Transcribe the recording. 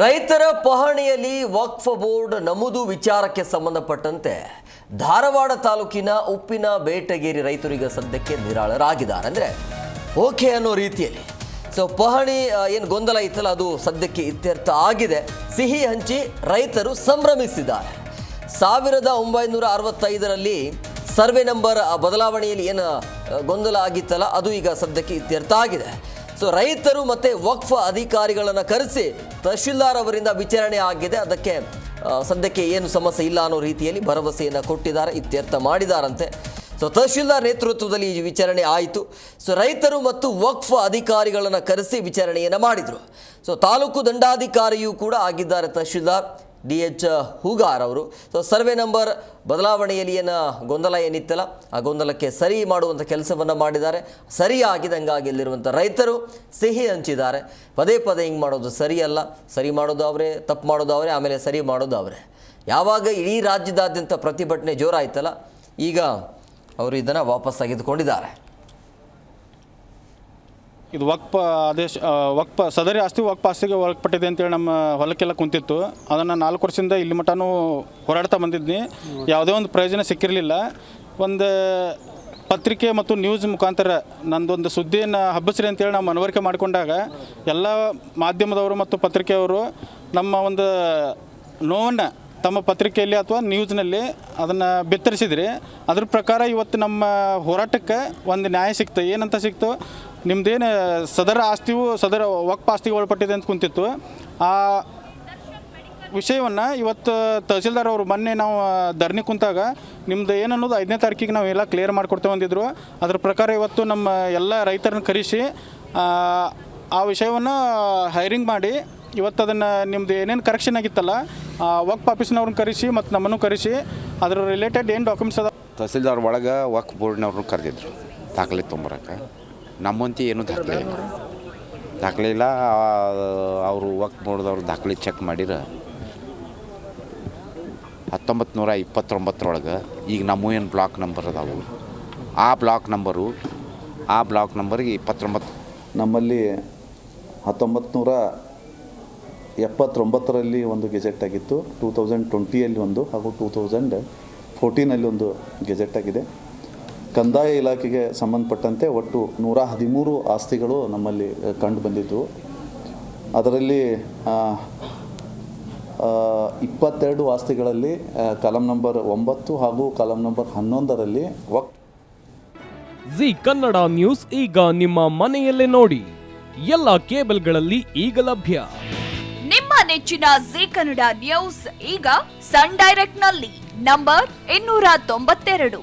ರೈತರ ಪಹಣಿಯಲ್ಲಿ ವಕ್ಫ್ ಬೋರ್ಡ್ ನಮೂದು ವಿಚಾರಕ್ಕೆ ಸಂಬಂಧಪಟ್ಟಂತೆ ಧಾರವಾಡ ತಾಲೂಕಿನ ಉಪ್ಪಿನ ಬೇಟಗೇರಿ ರೈತರಿಗೆ ಸದ್ಯಕ್ಕೆ ನಿರಾಳರಾಗಿದ್ದಾರೆ. ಅಂದರೆ ಓಕೆ ಅನ್ನೋ ರೀತಿಯಲ್ಲಿ. ಸೊ ಪಹಣಿ ಏನು ಗೊಂದಲ ಇತ್ತಲ್ಲ, ಅದು ಸದ್ಯಕ್ಕೆ ಇತ್ಯರ್ಥ ಆಗಿದೆ. ಸಿಹಿ ಹಂಚಿ ರೈತರು ಸಂಭ್ರಮಿಸಿದ್ದಾರೆ. ಸಾವಿರದ ಒಂಬೈನೂರ ಅರವತ್ತೈದರಲ್ಲಿ ಸರ್ವೆ ನಂಬರ್ ಬದಲಾವಣೆಯಲ್ಲಿ ಏನು ಗೊಂದಲ ಆಗಿತ್ತಲ್ಲ, ಅದು ಈಗ ಸದ್ಯಕ್ಕೆ ಇತ್ಯರ್ಥ ಆಗಿದೆ. ಸೊ ರೈತರು ಮತ್ತೆ ವಕ್ಫ್ ಅಧಿಕಾರಿಗಳನ್ನು ಕರೆಸಿ ತಹಶೀಲ್ದಾರ್ ಅವರಿಂದ ವಿಚಾರಣೆ ಆಗಿದೆ. ಅದಕ್ಕೆ ಸದ್ಯಕ್ಕೆ ಏನು ಸಮಸ್ಯೆ ಇಲ್ಲ ಅನ್ನೋ ರೀತಿಯಲ್ಲಿ ಭರವಸೆಯನ್ನು ಕೊಟ್ಟಿದ್ದಾರೆ, ಇತ್ಯರ್ಥ ಮಾಡಿದಾರಂತೆ. ಸೊ ತಹಶೀಲ್ದಾರ್ ನೇತೃತ್ವದಲ್ಲಿ ಈ ವಿಚಾರಣೆ ಆಯಿತು. ಸೊ ರೈತರು ಮತ್ತು ವಕ್ಫ್ ಅಧಿಕಾರಿಗಳನ್ನು ಕರೆಸಿ ವಿಚಾರಣೆಯನ್ನು ಮಾಡಿದರು. ಸೊ ತಾಲೂಕು ದಂಡಾಧಿಕಾರಿಯೂ ಕೂಡ ಆಗಿದ್ದಾರೆ ತಹಶೀಲ್ದಾರ್. ಡಿ ಎಚ್ ಹೂಗಾರ್ ಅವರು. ಸೊ ಸರ್ವೆ ನಂಬರ್ ಬದಲಾವಣೆಯಲ್ಲಿ ಏನು ಗೊಂದಲ ಏನಿತ್ತಲ್ಲ, ಆ ಗೊಂದಲಕ್ಕೆ ಸರಿ ಮಾಡುವಂಥ ಕೆಲಸವನ್ನು ಮಾಡಿದ್ದಾರೆ. ಸರಿಯಾಗಿದಂಗಾಗಿ ಇಲ್ಲಿರುವಂಥ ರೈತರು ಸಿಹಿ ಹಂಚಿದ್ದಾರೆ. ಪದೇ ಪದೇ ಹಿಂಗೆ ಮಾಡೋದು ಸರಿಯಲ್ಲ, ಸರಿ ಮಾಡೋದು ಅವರೇ, ತಪ್ಪು ಮಾಡೋದು ಅವರೇ, ಆಮೇಲೆ ಸರಿ ಮಾಡೋದು ಅವರೇ. ಯಾವಾಗ ಇಡೀ ರಾಜ್ಯದಾದ್ಯಂತ ಪ್ರತಿಭಟನೆ ಜೋರಾಯ್ತಲ್ಲ, ಈಗ ಅವರು ಇದನ್ನು ವಾಪಸ್ ತೆಗೆದುಕೊಂಡಿದ್ದಾರೆ ಇದು ವಕ್ಪ ಆದೇಶ ವಕ್ಪ, ಸದರಿ ಆಸ್ತಿ ವಕ್ಪ ಆಸ್ತಿಗೆ ಒಳಪಟ್ಟಿದೆ ಅಂತೇಳಿ ನಮ್ಮ ಹೊಲಕ್ಕೆಲ್ಲ ಕುಂತಿತ್ತು. ಅದನ್ನು ನಾಲ್ಕು ವರ್ಷದಿಂದ ಇಲ್ಲಿ ಮಟನೂ ಹೋರಾಡ್ತಾ ಬಂದಿದ್ನಿ. ಯಾವುದೇ ಒಂದು ಪ್ರಯೋಜನ ಸಿಕ್ಕಿರಲಿಲ್ಲ. ಒಂದು ಪತ್ರಿಕೆ ಮತ್ತು ನ್ಯೂಸ್ ಮುಖಾಂತರ ನಂದೊಂದು ಸುದ್ದಿಯನ್ನು ಹಬ್ಬಿಸ್ರಿ ಅಂತೇಳಿ ನಾವು ಮನವರಿಕೆ ಮಾಡಿಕೊಂಡಾಗ ಎಲ್ಲ ಮಾಧ್ಯಮದವರು ಮತ್ತು ಪತ್ರಿಕೆಯವರು ನಮ್ಮ ಒಂದು ನೋವನ್ನು ತಮ್ಮ ಪತ್ರಿಕೆಯಲ್ಲಿ ಅಥವಾ ನ್ಯೂಸ್ನಲ್ಲಿ ಅದನ್ನು ಬಿತ್ತರಿಸಿದ್ರಿ. ಅದ್ರ ಪ್ರಕಾರ ಇವತ್ತು ನಮ್ಮ ಹೋರಾಟಕ್ಕೆ ಒಂದು ನ್ಯಾಯ ಸಿಕ್ತು, ಏನಂತ ಸಿಕ್ತು? ನಿಮ್ದೇನು ಸದರ ಆಸ್ತಿಯು ಸದರ ವಕ್ಪ ಆಸ್ತಿಗೆ ಒಳಪಟ್ಟಿದೆ ಅಂತ ಕುಂತಿತ್ತು. ಆ ವಿಷಯವನ್ನು ಇವತ್ತು ತಹಸೀಲ್ದಾರ್ ಅವರು ಮೊನ್ನೆ ನಾವು ಧರಣಿ ಕುಂತಾಗ ನಿಮ್ದು ಏನನ್ನೋದು ಐದನೇ ತಾರೀಕಿಗೆ ನಾವು ಎಲ್ಲ ಕ್ಲಿಯರ್ ಮಾಡಿಕೊಡ್ತೇವೆ ಅಂದಿದ್ರು. ಅದ್ರ ಪ್ರಕಾರ ಇವತ್ತು ನಮ್ಮ ಎಲ್ಲ ರೈತರನ್ನ ಕರೆಸಿ ಆ, ವಿಷಯವನ್ನು ಹೈರಿಂಗ್ ಮಾಡಿ ಇವತ್ತು ಅದನ್ನು ನಿಮ್ದು ಏನೇನು ಕರೆಕ್ಷನ್ ಆಗಿತ್ತಲ್ಲ ವಕ್ಫ್ ಆಫೀಸ್ನವ್ರನ್ನ ಕರೆಸಿ ಮತ್ತು ನಮ್ಮನ್ನು ಕರೆಸಿ ಅದ್ರ ರಿಲೇಟೆಡ್ ಏನು ಡಾಕ್ಯುಮೆಂಟ್ಸ್ ಅದ ತಹಸೀಲ್ದಾರ್ ಒಳಗೆ ವಕ್ ಬೋರ್ಡ್ನವ್ರನ್ನ ಕರೆದಿದ್ರು ದಾಖಲೆ ತೊಂಬರಕ್ಕೆ. ನಮ್ಮಂತಿ ಏನೂ ದಾಖಲೆ ಇಲ್ಲ. ದಾಖಲೆ ಇಲ್ಲ ಅವರು ವಕ್ ಬೋರ್ಡ್ದವ್ರು ದಾಖಲೆ ಚೆಕ್ ಮಾಡಿರ. ಹತ್ತೊಂಬತ್ತು ನೂರ ಇಪ್ಪತ್ತೊಂಬತ್ತರೊಳಗೆ ಈಗ ನಮ್ಮ ಏನು ಬ್ಲಾಕ್ ನಂಬರ್ ಅದಾವು? ಆ ಬ್ಲಾಕ್ ನಂಬರು ಆ ಬ್ಲಾಕ್ ನಂಬರ್ಗೆ ಇಪ್ಪತ್ತೊಂಬತ್ತು ನಮ್ಮಲ್ಲಿ ಹತ್ತೊಂಬತ್ತು ನೂರ ಎಪ್ಪತ್ತೊಂಬತ್ತರಲ್ಲಿ ಒಂದು ಗೆಜೆಟ್ ಆಗಿತ್ತು ಟೂ ತೌಸಂಡ್ ಟ್ವೆಂಟಿಯಲ್ಲಿ ಒಂದು ಹಾಗೂ ಟೂ ತೌಸಂಡ್ ಫೋರ್ಟೀನಲ್ಲಿ ಒಂದು ಗೆಜೆಟ್ ಆಗಿದೆ. ಕಂದಾಯ ಇಲಾಖೆಗೆ ಸಂಬಂಧಪಟ್ಟಂತೆ ಒಟ್ಟು ನೂರ ಹದಿಮೂರು ಆಸ್ತಿಗಳು ನಮ್ಮಲ್ಲಿ ಕಂಡು ಬಂದಿದ್ದವು ಅದರಲ್ಲಿ ಇಪ್ಪತ್ತೆರಡು ಆಸ್ತಿಗಳಲ್ಲಿ ಕಲಂ ನಂಬರ್ ಒಂಬತ್ತು ಹಾಗೂ ಕಲಂ ನಂಬರ್ ಹನ್ನೊಂದರಲ್ಲಿ ವಕ್ ಜಿ ಕನ್ನಡ ನ್ಯೂಸ್ ಈಗ ನಿಮ್ಮ ಮನೆಯಲ್ಲೇ ನೋಡಿ. ಎಲ್ಲ ಕೇಬಲ್ಗಳಲ್ಲಿ ಈಗ ಲಭ್ಯ. ನಿಮ್ಮ ನೆಚ್ಚಿನ ಜಿ ಕನ್ನಡ ನ್ಯೂಸ್ ಈಗ ಸನ್ ಡೈರೆಕ್ಟ್ನಲ್ಲಿ ನಂಬರ್ ಇನ್ನೂರ ತೊಂಬತ್ತೆರಡು.